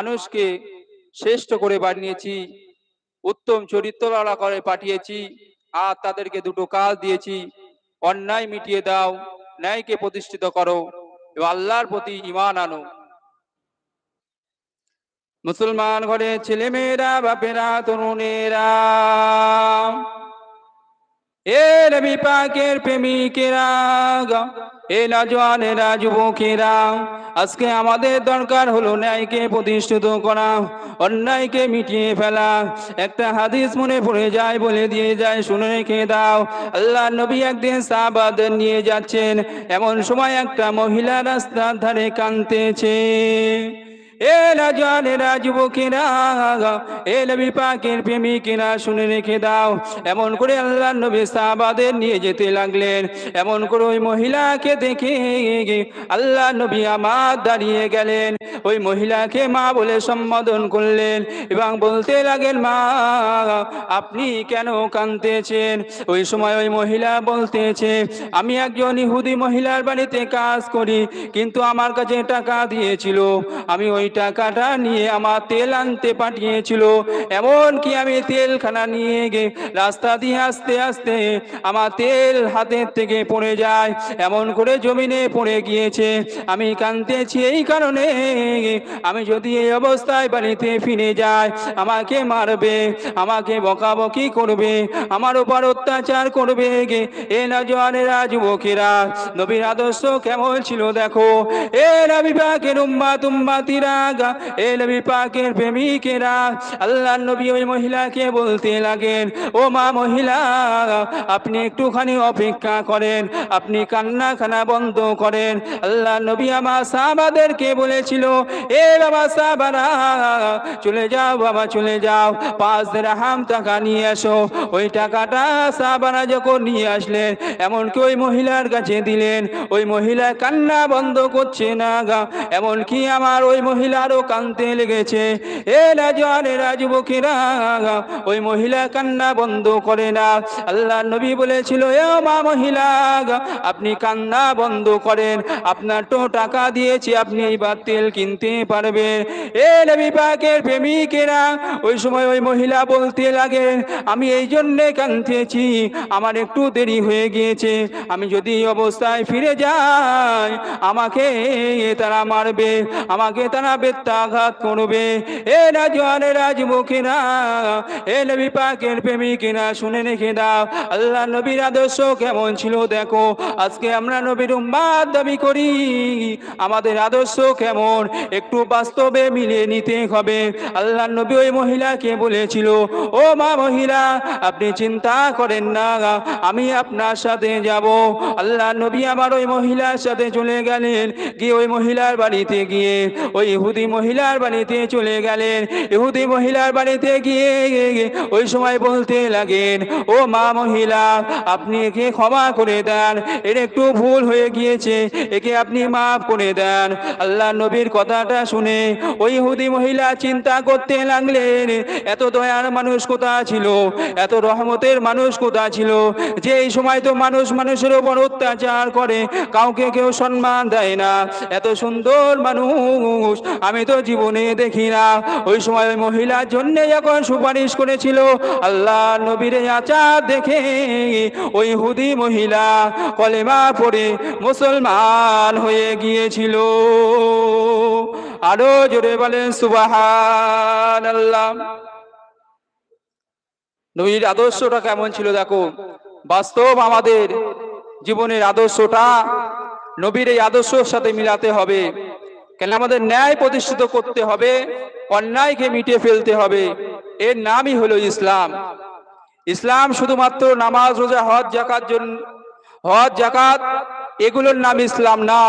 মানুষকে শ্রেষ্ঠ করে বানিয়েছি, উত্তম চরিত্রওয়ালা করে পাঠিয়েছি, আর তাদেরকে দুটো কাজ দিয়েছি। অন্যায় মিটিয়ে দাও, ন্যায়কে প্রতিষ্ঠিত করো, এবং আল্লাহর প্রতি ইমান আনো। মুসলমান ঘরে ছেলে মেয়েরা বাপেরা, তরুণেরা এ রবি পাকের প্রেমিকেরা এ নজওয়ানেরা যুবকেরা আজকে আমাদের দরকার হলো ন্যায়কে প্রতিষ্ঠিত করা, অন্যায়কে মিটিয়ে ফেলা। একটা হাদিস মনে পড়ে যায়, বলে দিয়ে যায়, শুনে রেখে দাও। আল্লাহ নবী একদিন সাহাবাদের নিয়ে যাচ্ছেন, এমন সময় একটা মহিলা রাস্তার ধারে কানতেছে এ রাজানেরা যুবকেরা এ নবী পাকের প্রেমিকেরা শুনে রেখে দাও। এমন করে আল্লাহ নবী সাহাবাদের নিয়ে যেতে লাগলেন। এমন করে ওই মহিলাকে দেখে আল্লাহ নবী আমার দাঁড়িয়ে গেলেন। ওই মহিলাকে মা বলে সম্বোধন করলেন এবং বলতে লাগেন মা, আপনি কেন কাঁদতেছেন? ওই সময় ওই মহিলা বলতেছে, আমি একজন ইহুদি মহিলার বাড়িতে কাজ করি, কিন্তু আমার কাছে টাকা দিয়েছিল। আমি ওই টাকাটা নিয়ে আমার তেল আনতে পাঠিয়েছিল। এমন কি আমি তেলখানা নিয়ে গে রাস্তা দিয়ে আস্তে আস্তে আমার তেল হাতের থেকে পড়ে যায়। এমন করে জমিনে পড়ে গিয়েছে। আমি কানতেছি এই কারণে। আমি যদি এই অবস্থায় বাড়িতে ফিরে যাই, আমাকে মারবে, আমাকে বকাবকি করবে, আমার উপর অত্যাচার করবে এ না জোয়ানেরা, যুবকেরা, নবীর আদর্শ কেমন ছিল দেখো। এ পাকের উম্মা তুম্মাতিরা গা এ নবী পাকের প্রেমিকেরা আল্লাহ নবী ওই মহিলাকে বলতে লাগেন, ও মা মহিলা, আপনি একটুখানি অপেক্ষা করেন, আপনি কান্না খানা বন্ধ করেন। নবী আমার সাহাবাদেরকে বলেছিল, এ বাবা সাহাবারা, চলে যাও বাবা, চলে যাও। পাঁচ হাম টাকা নিয়ে আসো ওই টাকাটা সাহাবারা যখন নিয়ে আসলেন, এমনকি ওই মহিলার কাছে দিলেন, ওই মহিলা কান্না বন্ধ করছে না এমনকি আমার ওই মহিলারও কানতে লেগেছে। এ রাজওয়ানেরা যুবকেরা ওই মহিলা কান্না বন্ধ করে না। আল্লাহ নবী বলেছিল, এ মা মহিলা, আপনি কান্না বন্ধ করেন। আপনার তো টাকা দিয়েছি, আপনি এইবার তেল কিনতে পারবেন। এ নবী পাকের প্রেমিকেরা ওই সময় ওই মহিলা বলতে লাগে আমি এই জন্যে কাঁদতেছি, আমার একটু দেরি হয়ে গিয়েছে। আমি যদি অবস্থায় ফিরে যাই, আমাকে তারা মারবে, আমাকে তারা বেত্যাঘাত করবে। এ রাজওয়ানে রাজমুখীরা এ নবী পাকের প্রেমিকেরা শুনে রেখে দাও। আল্লাহ নবীর আদর্শ কেমন ছিল দেখো। আজকে আমরা নবীর উম্মাদ দাবি করি, আমাদের আদর্শ কেমন? একটু বাস্তবে মিলিয়ে নিতে হবে। আল্লাহ নবী ওই মহিলাকে বলেছিল, ও মা মহিলা, আপনি চিন্তা করেন না, আমি আপনার সাথে যাব। আল্লাহ নবী আমার ওই মহিলার সাথে চলে গেলেন। গিয়ে ওই মহিলার বাড়িতে গিয়ে ওই ইহুদি মহিলার বাড়িতে চলে গেলেন। ইহুদি মহিলার বাড়িতে গিয়ে ওই সময় বলতে লাগেন, ও মা মহিলা, আপনি একে ক্ষমা করে দেন। এর একটু ভুল হয়ে গিয়েছে, একে আপনি মাফ করে দেন। আল্লাহ নবীর কথাটা শুনে ওই ইহুদি মহিলা চিন্তা করতে লাগলেন, এত দয়ার মানুষ কোথা ছিল? এত রহমতের মানুষ কোথা ছিল? যে এই সময় তো মানুষ মানুষের উপর অত্যাচার করে, কাউকে কেউ সম্মান দেয় না। এত সুন্দর মানুষ আমি তো জীবনে দেখি না। ওই সময় ওই মহিলার জন্য যখন সুপারিশ করেছিল আল্লাহ নবীর আচার দেখে ওই হুদি মহিলা কলেমা পড়ে মুসলমান হয়ে গিয়েছিল। আরও জোরে বলেন সুবাহান আল্লাহ নবীর আদর্শটা কেমন ছিল দেখো? বাস্তব আমাদের জীবনের আদর্শটা নবীর এই আদর্শের সাথে মিলাতে হবে। কেন আমাদের ন্যায় প্রতিষ্ঠিত করতে হবে, অন্যায়কে মিটিয়ে ফেলতে হবে। এর নামই হলো ইসলাম। ইসলাম শুধুমাত্র নামাজ, রোজা, হজ জাকাত জন্য হজ জাকাত এগুলোর নাম ইসলাম না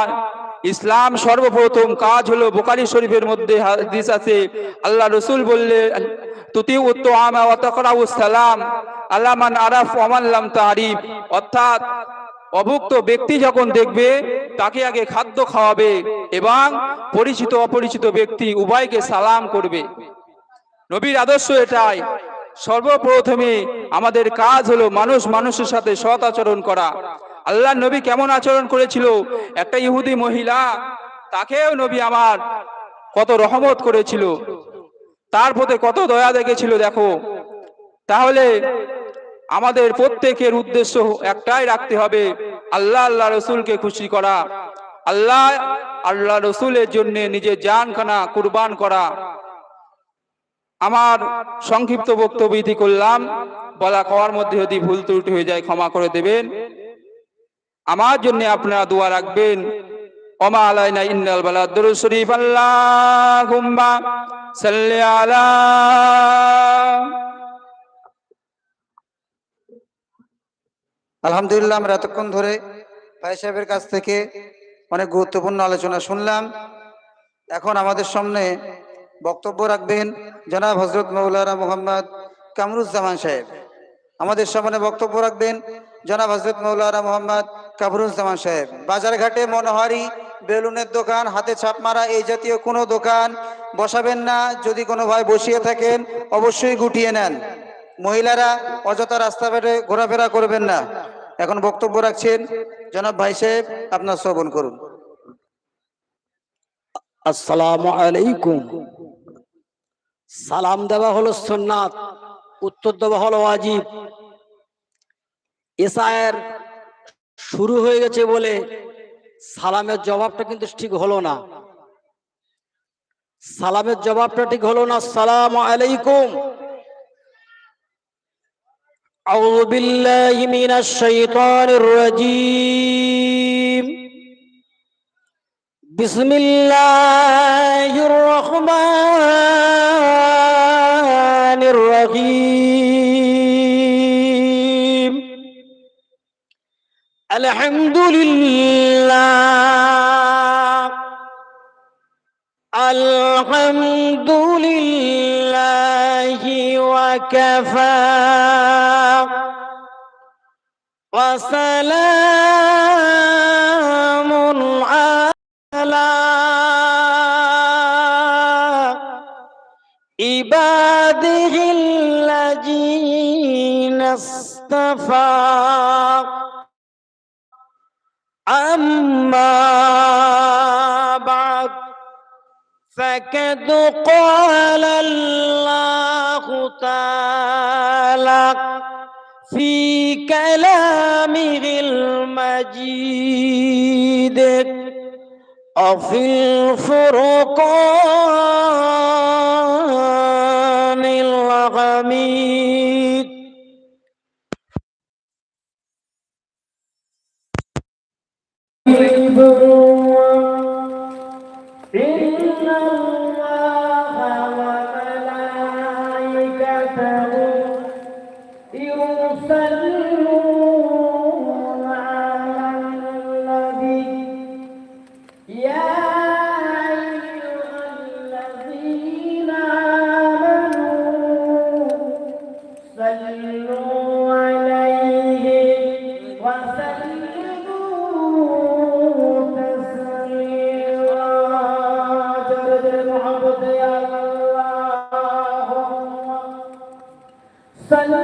ইসলাম সর্বপ্রথম কাজ হলো বোকারি শরীফের মধ্যে হাদিস আছে। আল্লাহ রসুল বললে তুতি উত্তমা সালাম আলামান আরাফ ওয়ামাল্লাম তারিফ। অর্থাৎ অভুক্ত ব্যক্তি যখন দেখবে, তাকে আগে খাদ্য খাওয়াবে এবং পরিচিত অপরিচিত ব্যক্তি উভয়কে সালাম করবে। নবীর আদর্শ এটাই। সর্বপ্রথমে আমাদের কাজ হলো মানুষ মানুষের সাথে সৎ আচরণ করা। আল্লাহ নবী কেমন আচরণ করেছিল? একটা ইহুদি মহিলা, তাকেও নবী আমার কত রহমত করেছিল। তার প্রতি কত দয়া দেখেছিল, দেখো। তাহলে আমাদের প্রত্যেকের উদ্দেশ্য একটাই রাখতে হবে, আল্লাহ আল্লাহ রসুলকে খুশি করা। আল্লাহ আল্লাহ রসুলের জন্য নিজের জানখানা কুরবান করা। আমার সংক্ষিপ্ত বক্তব্য ইতি করলাম, বলা খাওয়ার মধ্যে যদি ভুল ত্রুটি হয়ে যায় ক্ষমা করে দেবেন। আমার জন্য আপনারা দোয়া রাখবেন শরীফ সাল্লি আলা আলহামদুলিল্লাহ, আমরা এতক্ষণ ধরে ভাই সাহেবের কাছ থেকে অনেক গুরুত্বপূর্ণ আলোচনা শুনলাম। এখন আমাদের সামনে বক্তব্য রাখবেন জনাব হজরত মৌলানা মোহাম্মদ কামরুজ্জামান সাহেব। আমাদের সামনে বক্তব্য রাখবেন জনাব হজরত মৌলানা মোহাম্মদ কামরুজ্জামান সাহেব। বাজার ঘাটে মনোহারি বেলুনের দোকান, হাতে ছাপ মারা এই জাতীয় কোনো দোকান বসাবেন না। যদি কোনো ভাই বসিয়ে থাকেন, অবশ্যই গুটিয়ে নেন। মহিলারা অযথা রাস্তাঘাটে ঘোরাফেরা করবেন না। এখন বক্তব্য রাখছেন জনাব ভাই সাহেব, আপনার শ্রবণ করুন। আসসালামু আলাইকুম। সালাম দেওয়া হলো সুন্নাত, উত্তর দেওয়া হলো ওয়াজিব। এসায়ের শুরু হয়ে গেছে বলে সালামের জবাবটা কিন্তু ঠিক হলো না। সালামের জবাবটা ঠিক হলো না। সালাম আলাইকুম। أعوذ بالله من الشيطان الرجيم. بسم الله الرحمن الرحيم. الحمد لله. الحمد لله وكفى. وسلام على عباده الذين اصطفى أما بعد فقد قال الله تعالى في كلامه المجيد. وفي الفرقان الحميد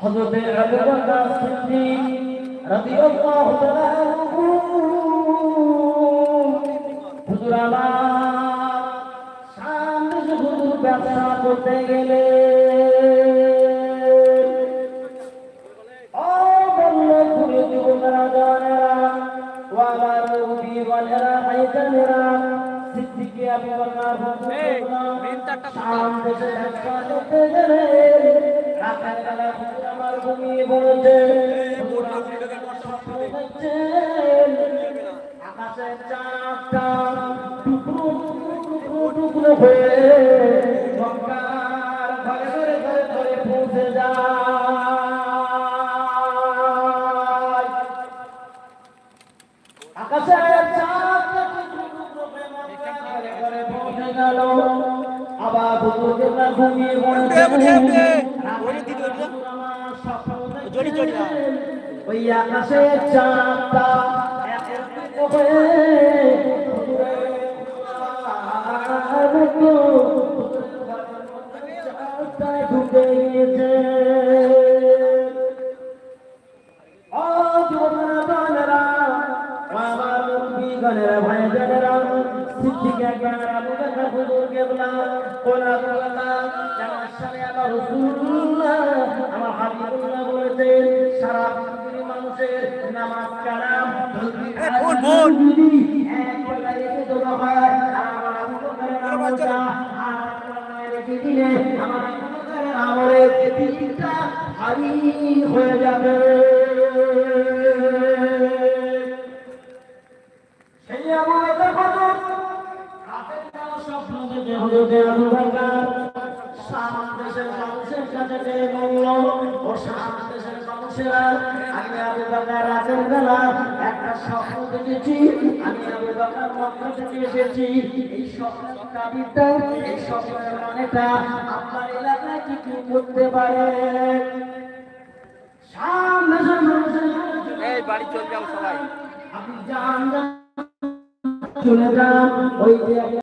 হযরত আবু বকর সিদ্দিক রাদিয়াল্লাহু তাআলা আনহু। হুজুর আমার সামনে হুজুর ব্যবসা করতে গেলে। ও বলল ঘুরে যুবকরা জনেরা ও আমার বীরওয়ালেরা ভাইজানেরা সিদ্দিকে আবু বকর সামনে ব্যবসা করতে গেলে রাতের বেলা হুজুর আমার ঘুমিয়ে পড়েছে দেখছেন আকাশের চাঁদটা টুকরো টুকরো হয়ে আবার হুজুরকে ঘুমিয়ে পড়েছেন দেখছেন ওই আকাশে চাঁদটা ঢুকে গিয়েছে মুরব্বিগণেরা, ভাইজানেরা, সিদ্দিকে জ্ঞানেরা, মুবারক হুজুর কেবলা, কোলা কোলা, জামাত সারে আমার রাসূলুল্লাহ, আমার হাবিবুল্লাহ বলেছেন, সারা পৃথিবীর মানুষের নামাজ কালাম, যদি এক বেলা রেখে দেওয়া হয়, আমার আবু বকরের আমলটা, আর রেখে দিলে, আমার আবু বকরের আমলের দিনটা হারিয়ে হয়ে যাবে। হজরতে আবু বকর সারা দেশের মানুষের কাছে যে বলল ও সারা দেশের মানুষেরা আমি আবু বকর রাতের বেলা একটা স্বপ্ন দেখেছি। আমি আবু বকর মক্কা থেকে এসেছি। এই স্বপ্নের তাবিরটা এই স্বপ্নের মানেটা আপনার এলাকায় কি কি করতে পারে? সামনে সামনে এই বাড়ি চলবে সবাই। আপনি যান চলে যান ওই যে